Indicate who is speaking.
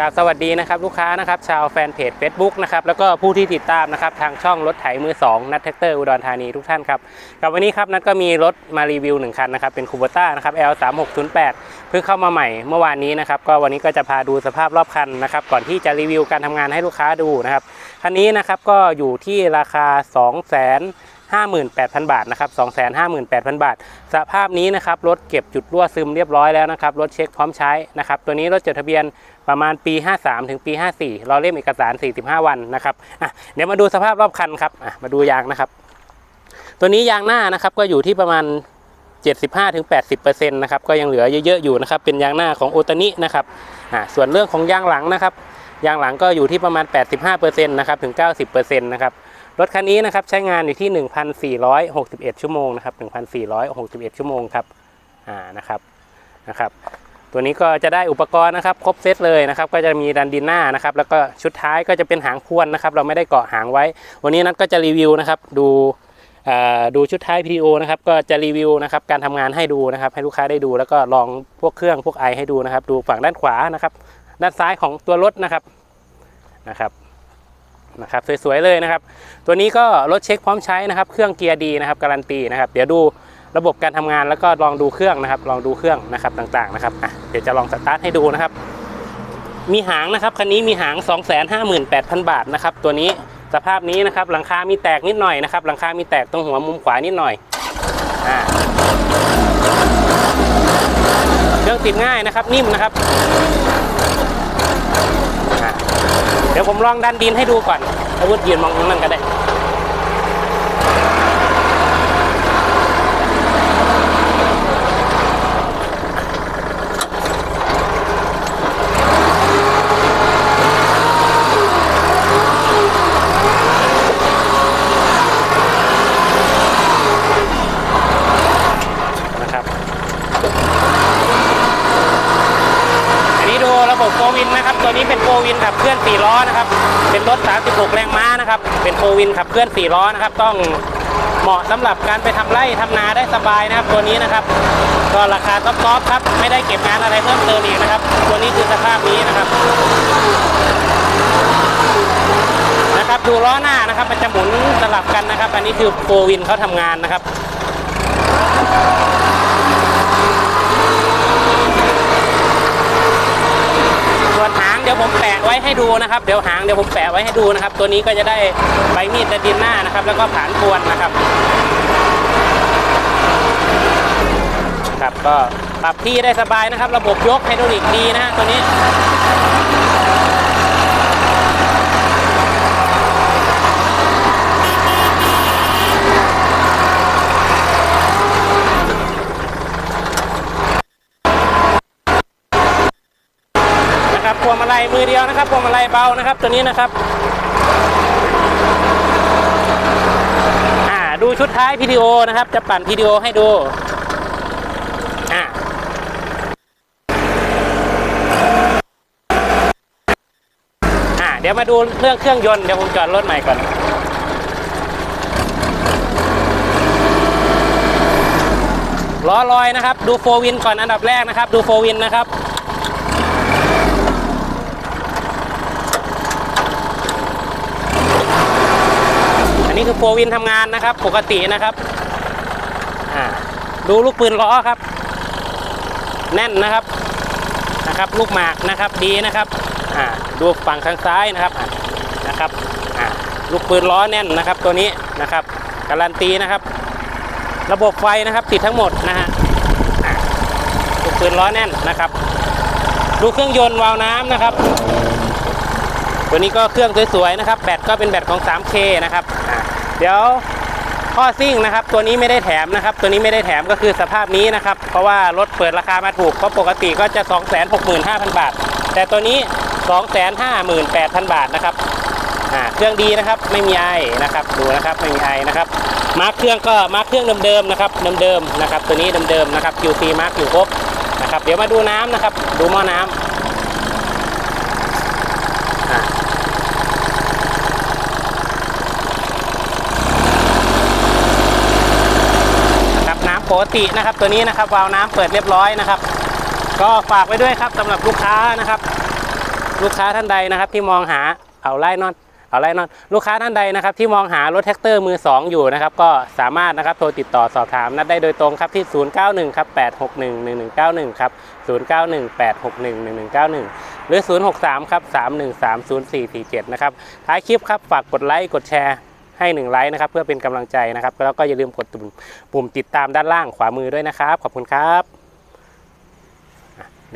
Speaker 1: กราบสวัสดีนะครับลูกค้านะครับชาวแฟนเพจ Facebook นะครับแล้วก็ผู้ที่ติดตามนะครับทางช่องรถไถมือ 2 นัทแท็กเตอร์อุดรธานีทุกท่านครับกับวันนี้ครับนัทก็มีรถมารีวิว 1 คันนะครับเป็นคูโบต้านะครับ L 3 6 0 8 เพิ่งเข้ามาใหม่เมื่อวานนี้นะครับก็วันนี้ก็จะพาดูสภาพรอบคันนะครับก่อนที่จะรีวิวการทำงานให้ลูกค้าดูนะครับคันนี้นะครับก็อยู่ที่ราคา 2 0 0 0 0 58,000 บาทนะครับ258,000 บาท สภาพนี้นะครับรถเก็บจุดรั่วซึมเรียบร้อยแล้วนะครับรถเช็คพร้อมใช้นะครับตัวนี้รถจดทะเบียนประมาณปี 53 ถึงปี 54รอเล่มเอกสาร 45 วันนะครับอะเดี๋ยวมาดูสภาพรอบคันครับอะมาดูยางนะครับ ตัวนี้ยางหน้านะครับก็อยู่ที่ประมาณ 75-80%นะครับก็ยังเหลือเยอะๆอยู่นะครับเป็นยางหน้าของโอตานินะครับอะส่วนเรื่องของยางหลังนะครับยางหลังก็อยู่ที่ประมาณ 85%นะครับถึง 90%นะครับ รถคันนี้นะครับใช้งานอยู่ที่ 1,461 ชั่วโมงนะครับ1,461 ชั่วโมงครับอ่านะครับนะครับตัวนี้ก็จะได้อุปกรณ์นะครับ ครบเซตเลยนะครับ ก็จะมีดันดินหน้านะครับ แล้วก็ชุดท้ายก็จะเป็นหางพวนนะครับ เราไม่ได้เกาะหางไว้ วันนี้นัทก็จะรีวิวนะครับ ดูอ่าดูชุดท้าย PTO นะครับ ก็จะรีวิวนะครับการทำงานให้ดูนะครับ ให้ลูกค้าได้ดู แล้วก็ลองพวกเครื่องพวกไอให้ดูนะครับ ดูฝั่งด้านขวานะครับ ด้านซ้ายของตัวรถนะครับนะครับ นะครับสวยๆเลยนะครับ ตัวนี้ก็รถเช็คพร้อมใช้นะครับ เครื่องเกียร์ดีนะครับการันตีนะครับ เดี๋ยวดูระบบการทำงานแล้วก็ลองดูเครื่องนะครับ ลองดูเครื่องนะครับต่างๆนะครับอะเดี๋ยวจะลองสตาร์ทให้ดูนะครับ มีหางนะครับคันนี้มีหาง 258,000 บาทนะครับ ตัวนี้สภาพนี้นะครับหลังคา มีแตกนิดหน่อยนะครับ หลังคา มีแตกตรงหัวมุมขวานิดหน่อยอ่าเครื่องติดง่ายนะครับนิ่มนะครับ เดี๋ยวผมลองดันดินให้ดูก่อนอาวุธยืนมองตรงนั้นก็ได้ นะครับ อันนี้ดู ระบบโฟวินนะครับ ตัวนี้เป็นโฟวินขับเคลื่อน4ล้อนะครับ เป็นรถ 36 แรงม้านะครับ เป็นโฟวินขับเคลื่อน4ล้อนะครับ ต้องเหมาะสำหรับการไปทำไร่ทำนาได้สบายนะครับ ตัวนี้นะครับ ก็ราคาท็อปๆครับ ไม่ได้เก็บงานอะไรเพิ่มเติมอีกนะครับ ตัวนี้คือสภาพนี้นะครับนะครับ ดูล้อหน้านะครับ มันจะหมุนสลับกันนะครับ อันนี้คือโฟวินเขาทำงานนะครับ ส่วนหางเดี๋ยวผมแปะไว้ให้ดูนะครับ เดี๋ยวหางเดี๋ยวผมแปะไว้ให้ดูนะครับ ตัวนี้ก็จะได้ใบมีดและดินหน้านะครับ แล้วก็ผานพวนนะครับครับก็ปรับที่ได้สบายนะครับ ระบบยกไฮดรอลิกดีนะฮะตัวนี้ นะครับพวงมาลัยมือเดียวนะครับพวงมาลัยเบานะครับ ตัวนี้นะครับอ่าดูชุดท้ายพีดีโอนะครับ จะปั่นพีดีโอให้ดูอ่าอ่าเดี๋ยวมาดูเรื่องเครื่องยนต์ เดี๋ยวผมจอดรถใหม่ก่อนล้อลอยนะครับ ดูโฟวินก่อนอันดับแรกนะครับ ดูโฟวินนะครับ นนี้คือโฟวินทำงานนะครับ ปกตินะครับดูลูกปืนล้อครับ แน่นนะครับนะครับ ลูกหมากนะครับดีนะครับดูฝั่งข้างซ้ายนะครับนะครับลูกปืนล้อแน่นนะครับ ตัวนี้นะครับการันตีนะครับ ระบบไฟนะครับติดทั้งหมดนะฮะลูกปืนล้อแน่นนะครับ ดูเครื่องยนต์วาล์วน้ำนะครับ ตัวนี้ก็เครื่องสวยๆนะครับ แบตก็เป็นแบตของ 3K นะครับ เดี๋ยวข้อซิ่งนะครับ ตัวนี้ไม่ได้แถมนะครับ ตัวนี้ไม่ได้แถมก็คือสภาพนี้นะครับ เพราะว่ารถเปิดราคามาถูกเพราะปกติก็จะ 265,000 บาท แต่ตัวนี้ 258,000 บาทนะครับอ่าเครื่องดีนะครับไม่มีไอนะครับดูนะครับไม่มีไอนะครับมาร์คเครื่องก็มาร์คเครื่องเดิมๆนะครับเดิมๆนะครับ ตัวนี้เดิมๆนะครับ QC มาร์คอยู่ครบนะครับ เดี๋ยวมาดูน้ำนะครับ ดูหม้อน้ำอะ นะครับน้ำ ปกตินะครับ ตัวนี้นะครับวาล์วน้ำเปิดเรียบร้อยนะครับ ก็ฝากไว้ด้วยครับสำหรับลูกค้านะครับ ลูกค้าท่านใดนะครับที่มองหาเอาไล่นอนเอาไล่นอนลูกค้าท่านใดนะครับที่มองหารถแท็กเตอร์มือ 2 อยู่นะครับก็สามารถนะครับโทรติดต่อสอบถามนัดได้โดยตรงครับที่ 091ครับ861 1191ครับ091 861 1191 หรือ 063ครับ313 0447นะครับท้ายคลิปครับฝากกดไลค์กดแชร์ ให้หนึ่งไลค์นะครับเพื่อเป็นกำลังใจนะครับแล้วก็อย่าลืมกดปุ่มปุ่มติดตามด้านล่างขวามือด้วยนะครับ ขอบคุณครับ